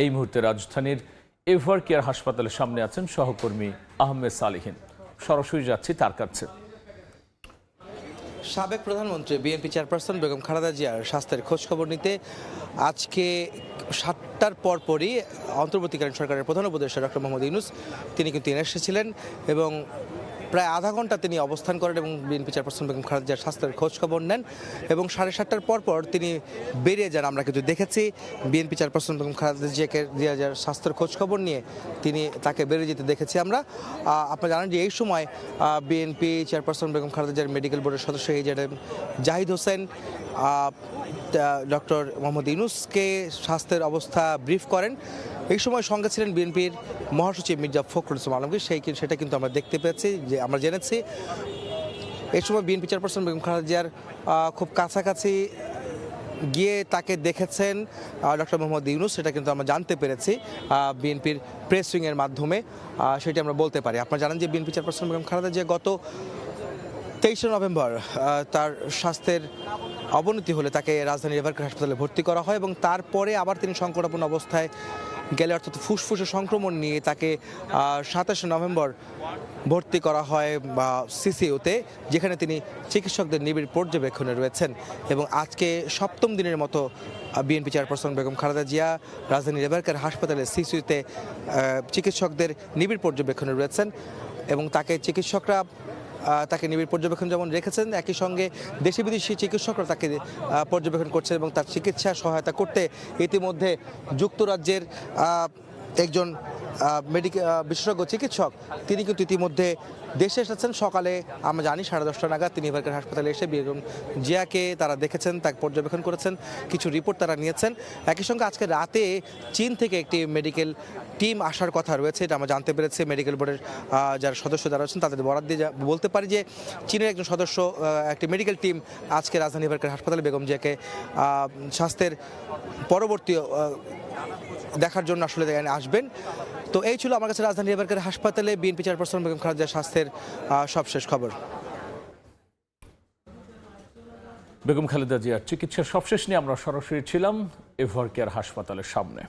এই মুহূর্তে রাজধানীর এভার কেয়ার হাসপাতালের সামনে আছেন সহকর্মী আহমেদ সালিহিন। সরাসরি যাচ্ছি তার কাছে। সাবেক প্রধানমন্ত্রী, বিএনপি চেয়ারপারসন বেগম খালেদা জিয়ার স্বাস্থ্যের খোঁজ খবর নিতে আজকে সাতটার পর পরই অন্তর্বর্তীকালীন সরকারের প্রধান উপদেষ্টা ডক্টর মোহাম্মদ ইউনুস, তিনি কিন্তু এনে এসেছিলেন এবং প্রায় আধা ঘণ্টা তিনি অবস্থান করেন এবং বিএনপি চেয়ারপারসন বেগম খালেদা জিয়ার স্বাস্থ্যের খোঁজখবর নেন এবং সাড়ে সাতটার পরপর পর তিনি বেরিয়ে যান। আমরা কিন্তু দেখেছি বিএনপি চেয়ারপারসন বেগম খালেদা জিয়াকে জিয়াজার স্বাস্থ্যের খোঁজখবর নিয়ে তিনি তাকে বেরিয়ে যেতে দেখেছি আমরা। আপনি জানেন যে এই সময় বিএনপি চেয়ারপারসন বেগম খালেদা জিয়ার মেডিকেল বোর্ডের সদস্য এই জাহিদ হোসেন ডক্টর মোহাম্মদ ইউনুসকে স্বাস্থ্যের অবস্থা ব্রিফ করেন। এই সময় সঙ্গে ছিলেন বিএনপির মহাসচিব মির্জা ফখরুল ইসলাম আলমগীর, সেই সেটা কিন্তু আমরা দেখতে পেয়েছি, যে আমরা জেনেছি। এই সময় বিএনপি চেয়ারপারসন বেগম খালেদা জিয়ার খুব কাছাকাছি গিয়ে তাকে দেখেছেন ডক্টর মোহাম্মদ ইউনুস, সেটা কিন্তু আমরা জানতে পেরেছি বিএনপির প্রেস উইংয়ের মাধ্যমে সেটি আমরা বলতে পারি। আপনারা জানেন যে বিএনপি চেয়ারপারসন বেগম খালেদা জিয়া গত তেইশে নভেম্বর তার স্বাস্থ্যের অবনতি হলে তাকে রাজধানীর এভারকের হাসপাতালে ভর্তি করা হয় এবং তারপরে আবার তিনি সংকটাপন্ন অবস্থায় গেলে, অর্থাৎ ফুসফুসে সংক্রমণ নিয়ে তাকে সাতাশে নভেম্বর ভর্তি করা হয়, বা সিসিউতে যেখানে তিনি চিকিৎসকদের নিবিড় পর্যবেক্ষণে রয়েছেন। এবং আজকে সপ্তম দিনের মতো বিএনপি চেয়ারপারসন বেগম খালেদা জিয়া রাজধানী এভারকের হাসপাতালে সিসিউতে চিকিৎসকদের নিবিড় পর্যবেক্ষণে রয়েছেন এবং তাকে চিকিৎসকরা তাকে নিবিড় পর্যবেক্ষণ যেমন রেখেছেন, একই সঙ্গে দেশি বিদেশি চিকিৎসকরা তাকে পর্যবেক্ষণ করছেন এবং তার চিকিৎসা সহায়তা করতে ইতিমধ্যে যুক্তরাজ্যের একজন মেডিকেল বিশেষজ্ঞ চিকিৎসক। তিনি কিন্তু ইতিমধ্যে দেশে এসেছেন। সকালে আমরা জানি সাড়ে দশটা নাগাদ তিনি এবারকার হাসপাতালে এসে বেগম জিয়াকে তারা দেখেছেন, তাকে পর্যবেক্ষণ করেছেন, কিছু রিপোর্ট তারা নিয়েছেন। একই সঙ্গে আজকে রাতে চীন থেকে একটি মেডিকেল টিম আসার কথা রয়েছে। এটা আমরা জানতে পেরেছি। মেডিকেল বোর্ডের যারা সদস্য যারা আছেন তাদের বরাদ দিয়ে বলতে পারি যে চীনের একজন সদস্য একটি মেডিকেল টিম আজকে রাজধানী এবারকার হাসপাতালে বেগম জিয়াকে স্বাস্থ্যের পরবর্তী দেখার জন্য আসলে এখানে আসবেন। তো এই ছিল আমার কাছে রাজধানী এবারকার হাসপাতালে বিএনপি চেয়ারপারসন বেগম খালেদা স্বাস্থ্যের সবশেষ খবর। বেগম খালেদা জিয়ার চিকিৎসার সবশেষ নিয়ে আমরা সরাসরি ছিলাম এভার কেয়ার হাসপাতালের সামনে।